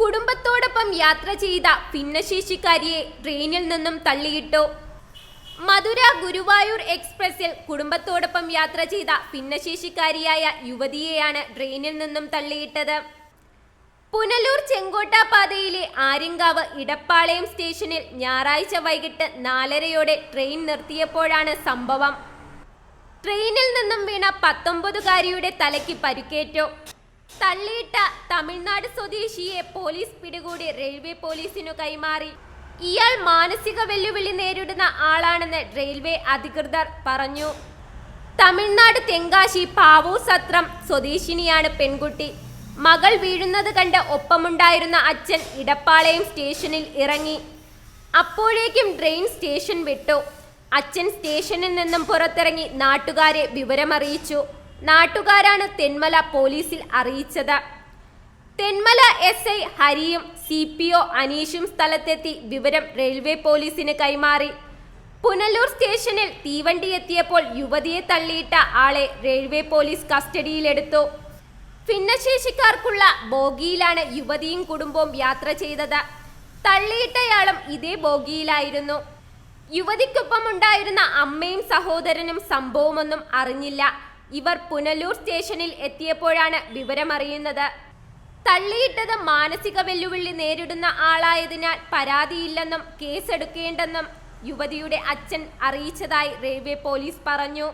കുടുംബത്തോടൊപ്പം യാത്ര ചെയ്ത ഭിന്നശേഷിക്കാരിയെ ട്രെയിനിൽ നിന്നും തള്ളിയിട്ടു. മധുര ഗുരുവായൂർ എക്സ്പ്രസിൽ കുടുംബത്തോടൊപ്പം യാത്ര ചെയ്ത ഭിന്നശേഷിക്കാരിയായ യുവതിയെയാണ് ട്രെയിനിൽ നിന്നും തള്ളിയിട്ടത്. പുനലൂർ ചെങ്കോട്ട പാതയിലെ ആര്യങ്കാവ് ഇടപ്പാളയം സ്റ്റേഷനിൽ ഞായറാഴ്ച വൈകിട്ട് നാലരയോടെ ട്രെയിൻ നിർത്തിയപ്പോഴാണ് സംഭവം. ട്രെയിനിൽ നിന്നും വീണ പത്തൊമ്പതുകാരിയുടെ തലയ്ക്ക് പരിക്കേറ്റു. തള്ളിയിട്ട തമിഴ്നാട് സ്വദേശിയെ പോലീസ് പിടികൂടി റെയിൽവേ പോലീസിനു കൈമാറി. ഇയാൾ മാനസിക വെല്ലുവിളി നേരിടുന്ന ആളാണെന്ന് റെയിൽവേ അധികൃതർ പറഞ്ഞു. തമിഴ്നാട് തെങ്കാശി പാവൂർ സത്രം സ്വദേശിനിയാണ് പെൺകുട്ടി. മകൾ വീഴുന്നത് കണ്ട് ഒപ്പമുണ്ടായിരുന്ന അച്ഛൻ ഇടപ്പാളയം സ്റ്റേഷനിൽ ഇറങ്ങി. അപ്പോഴേക്കും ട്രെയിൻ സ്റ്റേഷൻ വിട്ടു. അച്ഛൻ സ്റ്റേഷനിൽ നിന്നും പുറത്തിറങ്ങി നാട്ടുകാരെ വിവരമറിയിച്ചു. നാട്ടുകാരാണ് തെന്മല പോലീസിൽ അറിയിച്ചത്. തെന്മല എസ് ഐ ഹരിയും സി പി ഒ അനീഷും സ്ഥലത്തെത്തി വിവരം റെയിൽവേ പോലീസിന് കൈമാറി. പുനലൂർ സ്റ്റേഷനിൽ തീവണ്ടി എത്തിയപ്പോൾ യുവതിയെ തള്ളിയിട്ട ആളെ റെയിൽവേ പോലീസ് കസ്റ്റഡിയിലെടുത്തു. ഭിന്നശേഷിക്കാർക്കുള്ള ബോഗിയിലാണ് യുവതിയും കുടുംബവും യാത്ര ചെയ്തത്. തള്ളിയിട്ടയാളും ഇതേ ബോഗിയിലായിരുന്നു. യുവതിക്കൊപ്പം ഉണ്ടായിരുന്ന അമ്മയും സഹോദരനും സംഭവമൊന്നും അറിഞ്ഞില്ല. ഇവർ പുനലൂർ സ്റ്റേഷനിൽ എത്തിയപ്പോഴാണ് വിവരമറിയുന്നത്. തള്ളിയിട്ടത് മാനസിക വെല്ലുവിളി നേരിടുന്ന ആളായതിനാൽ പരാതിയില്ലെന്നും കേസെടുക്കേണ്ടെന്നും യുവതിയുടെ അച്ഛൻ അറിയിച്ചതായി റെയിൽവേ പോലീസ് പറഞ്ഞു.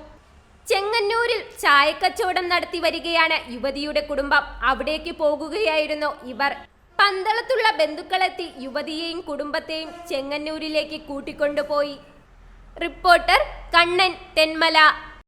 ചെങ്ങന്നൂരിൽ ചായക്കച്ചവടം നടത്തി വരികയാണ് യുവതിയുടെ കുടുംബം. അവിടേക്ക് പോകുകയായിരുന്നു ഇവർ. പന്തളത്തുള്ള ബന്ധുക്കളെത്തി യുവതിയെയും കുടുംബത്തെയും ചെങ്ങന്നൂരിലേക്ക് കൂട്ടിക്കൊണ്ടുപോയി. റിപ്പോർട്ടർ കണ്ണൻ തെന്മല.